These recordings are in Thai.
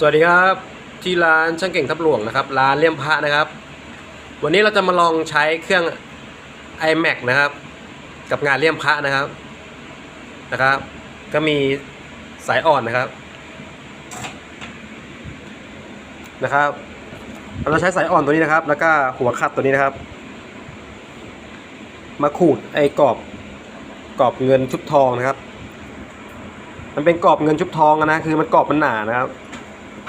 สวัสดีครับที่ร้านช่างเก่งทับหลวงนะครับ ร้านเลี่ยมพระนะครับ วันนี้เราจะมาลองใช้เครื่อง iMac นะครับ กับงานเลี่ยมพระนะครับนะครับ ก็มีสายอ่อนนะครับนะครับ เราใช้สายอ่อนตัวนี้นะครับ แล้วก็หัวขัดตัวนี้นะครับ มาขูดไอ้กรอบกรอบเงินชุบทองนะครับ มันเป็นกรอบเงินชุบทองอะนะคือมันกรอบมันหนานะครับ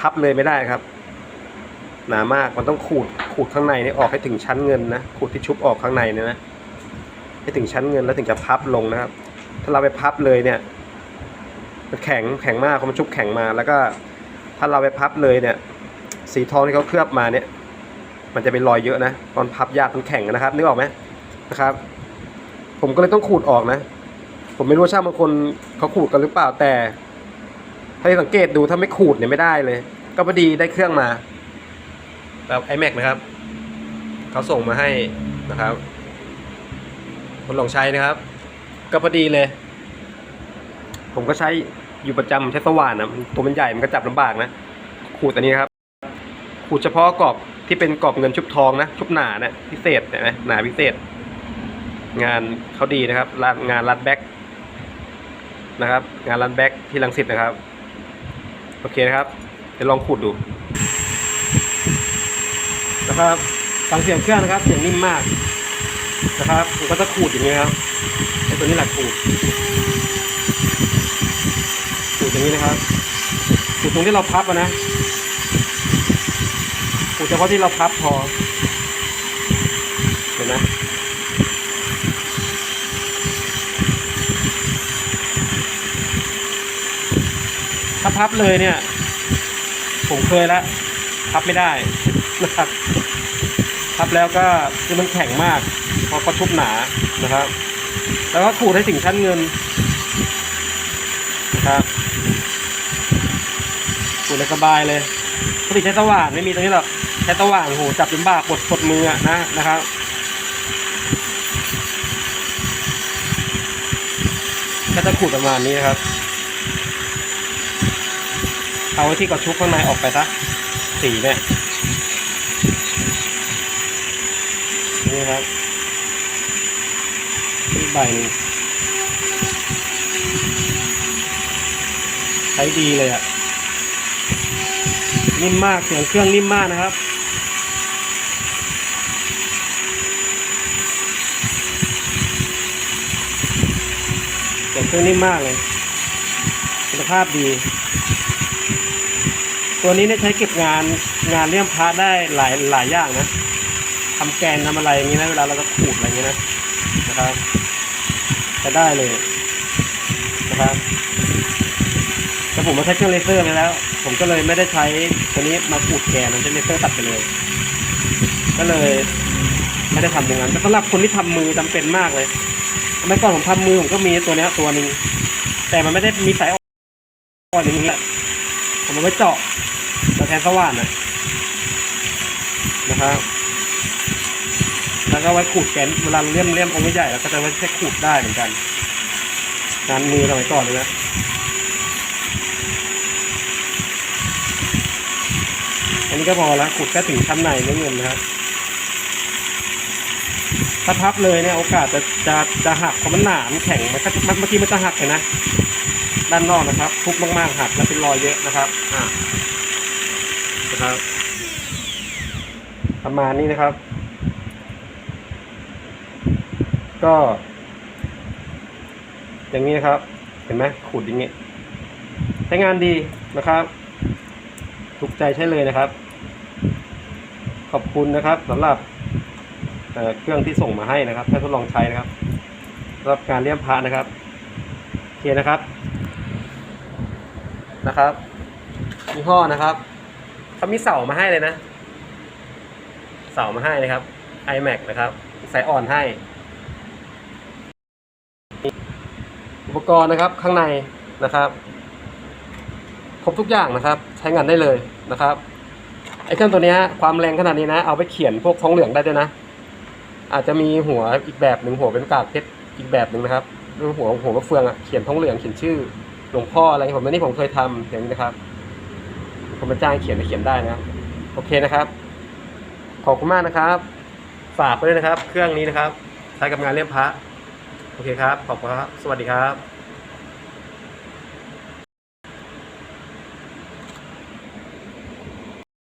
พับเลยไม่ได้ครับ หนามากมันต้องขูดขูดข้างในนี่ออกให้ถึงชั้นเงินนะขูดที่ชุบออกข้างในเนี่ยนะให้ถึงชั้นเงินแล้วถึงจะพับลงนะครับ ถ้าเราไปพับเลยเนี่ยมันแข็งแข็งมากเพราะมันชุบแข็งมา แล้วก็ถ้าเราไปพับเลยเนี่ย สีทองที่เขาเคลือบมาเนี่ย มันจะเป็นรอยเยอะนะตอนพับยากมันแข็งนะครับนึกออกไหมนะครับ ผมก็เลยต้องขูดออกนะ ผมไม่รู้ว่าช่างบางคนเขาขูดกันหรือเปล่าแต่ ถ้าที่สังเกตดูถ้าไม่ขูดเนี่ยไม่ได้เลย ก็พอดีได้เครื่องมาแบบ iMac นะครับเขาส่งมาให้นะครับทดลองใช้นะครับ ก็พอดีเลย ผมก็ใช้อยู่ประจำใช้สว่านนะตัวมันใหญ่มันก็จับลำบากนะขูดอันนี้ครับขูดเฉพาะกรอบที่เป็นกรอบเงินชุบทองนะชุบหนานะพิเศษเห็นไหมหนาพิเศษ งานเขาดีนะครับงานรัดแบ็กนะครับ งานรัดแบ็กที่ลังสิตนะครับ โอเคนะครับเดี๋ยวลองขูดดูนะครับฟังเสียงเครื่องนะครับ เสียงนิ่มมากนะครับผมก็จะขูดอย่างนี้ครับไอ้ตัวนี้แหละขูดขูดอย่างนี้นะครับขูดตรงที่เราพับนะขูดเฉพาะที่เราพับพอเห็นไหม ถ้าพับเลยเนี่ย ผมเคยแล้วพับไม่ได้นะครับพับแล้วก็คือมันแข็งมากเพราะเขาทุบหนานะครับ แล้วก็ขูดให้ถึงชั้นเงินนะครับขูดเลยสบายเลยปกติใช้สว่านไม่มีตรงนี้หรอกใช้สว่านโอ้โหจับจนบ้ากดกดมือนะนะครับก็จะขูดประมาณนี้นะครับ เอาที่กระชุบข้างในออกไปซะสีเนี่ยนี่ครับนี่ใบนึงใช้ดีเลยอะ่ะนิ่มมากเสียงเครื่องนิ่มมากนะครับเสียงเครื่องนิ่มมากเลยคุณภาพดี ตัวนี้เนี่ยใช้เก็บงานงานเลี่ยมพระได้หลายหลายอย่างนะทำแกนทำอะไรอย่างนี้นะเวลาเราจะขูดอะไรอย่างนี้นะนะครับจะได้เลยนะครับแต่ผมมาใช้เครื่องเลเซอร์ไปแล้ว ผมก็เลยไม่ได้ใช้ตัวนี้มาขูดแกนมันใช้เลเซอร์ตัดไปเลย ก็เลยไม่ได้ทำอย่างนั้นแต่สำหรับคนที่ทำมือจำเป็นมากเลยสมัยก่อนผมทำมือผมก็มีตัวนี้ตัวหนึ่งแต่มันไม่ได้มีสายอ่อนอย่างนี้ ผมเอาไว้เจาะมาแทนสว่านนะนะครับ แล้วก็ไว้ขูดแกนเวลาเลี่ยมเลี่ยมองไม่ใหญ่แล้วก็จะไว้แค่ขูดได้เหมือนกันงานมือสมัยก่อนเลยนะอันนี้ก็พอแล้วขูดแค่ถึงชั้นในไม่เงินนะครับถ้าพับเลยเนี่ยโอกาสจะจะจะหักเพราะมันหนามันแข็งมันก็มันบางทีมันจะหักเห็นนะ ด้านนอกนะครับ ทุบมากๆหักแล้วเป็นรอยเยอะนะครับอ่านะครับ ประมาณนี้นะครับ ก็ อย่างนี้นะครับ เห็นไหมขูดอย่างนี้ใช้งานดีนะครับ ถูกใจใช้เลยนะครับ ขอบคุณนะครับสำหรับเอ่อเครื่องที่ส่งมาให้นะครับให้ทดลองใช้นะครับสำหรับการเลี่ยมพระนะครับโอเคนะครับ นะครับยี่ห้อนะครับเขามีเสามาให้เลยนะ เสามาให้นะครับ iMac นะครับสายอ่อนให้ อุปกรณ์นะครับข้างในนะครับครบทุกอย่างนะครับ ใช้งานได้เลยนะครับไอ้เครื่องตัวนี้ความแรงขนาดนี้นะ เอาไปเขียนพวกท้องเหลืองได้ด้วยนะ อาจจะมีหัวอีกแบบหนึ่งหัวเป็นกากเพชรอีกแบบหนึ่งนะครับเรื่อหัวหัวมะเฟืองอะเขียนท้องเหลืองเขียนชื่อ หลวงพ่ออะไรผมอันนี้ผมเคยทำอย่างนี้นะครับผมมาจ้างเขียนไปเขียนได้นะโอเคนะครับ ขอบคุณมากนะครับ ฝากไปด้วยนะครับ เครื่องนี้นะครับ ใช้กับงานเล่มพระ โอเคครับ ขอบคุณครับ สวัสดีครับ